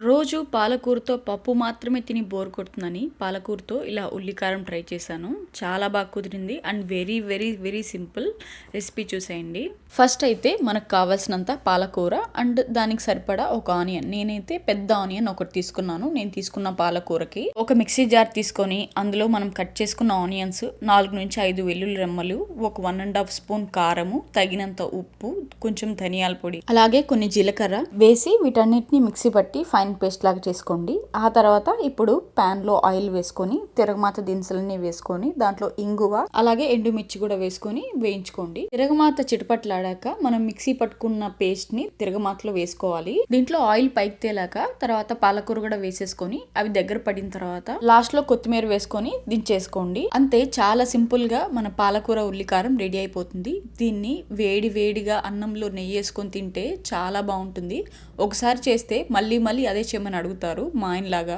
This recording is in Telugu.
రోజు పాలకూరతో పప్పు మాత్రమే తిని బోర్ కొడుతుందని పాలకూరతో ఇలా ఉల్లికారం ట్రై చేశాను. చాలా బాగా కుదిరింది. And very very very simple recipe చూసేయండి. ఫస్ట్ అయితే మనకు కావాల్సినంత పాలకూర అండ్ దానికి సరిపడా ఒక ఆనియన్. నేనైతే పెద్ద ఆనియన్ ఒకటి తీసుకున్నాను. నేను తీసుకున్న పాలకూరకి ఒక మిక్సీ జార్ తీసుకొని అందులో మనం కట్ చేసుకున్న ఆనియన్స్ నాలుగు నుంచి ఐదు వెల్లుల్లి రెమ్మలు ఒక వన్ అండ్ హాఫ్ స్పూన్ కారము తగినంత ఉప్పు కొంచెం ధనియాల పొడి అలాగే కొన్ని జీలకర్ర వేసి వీటన్నిటిని మిక్సీ పట్టి ఫైన్ పేస్ట్ లాగా చేసుకోండి. ఆ తర్వాత ఇప్పుడు pan లో ఆయిల్ వేసుకొని తిరగమాత దినుసులన్నీ వేసుకొని దాంట్లో ఇంగువ అలాగే ఎండుమిర్చి కూడా వేసుకొని వేయించుకోండి. తిరగమాత చిటపట్లాడాక మనం మిక్సీ పట్టుకున్న పేస్ట్ని తిరగమాతలో వేసుకోవాలి. దీంట్లో ఆయిల్ పైకి తేలాక తర్వాత పాలకూర కూడా వేసేసుకొని అవి దగ్గర పడిన తర్వాత లాస్ట్లో కొత్తిమీర వేసుకొని దించేసుకోండి. అంతే చాలా సింపుల్గా మన పాలకూర ఉల్లికారం రెడీ అయిపోతుంది. దీన్ని వేడి వేడిగా అన్నంలో నెయ్యి వేసుకొని తింటే చాలా బాగుంటుంది. ఒకసారి చేస్తే మళ్ళీ మళ్ళీ అదే చేయమని అడుగుతారు మా ఆయనలాగా.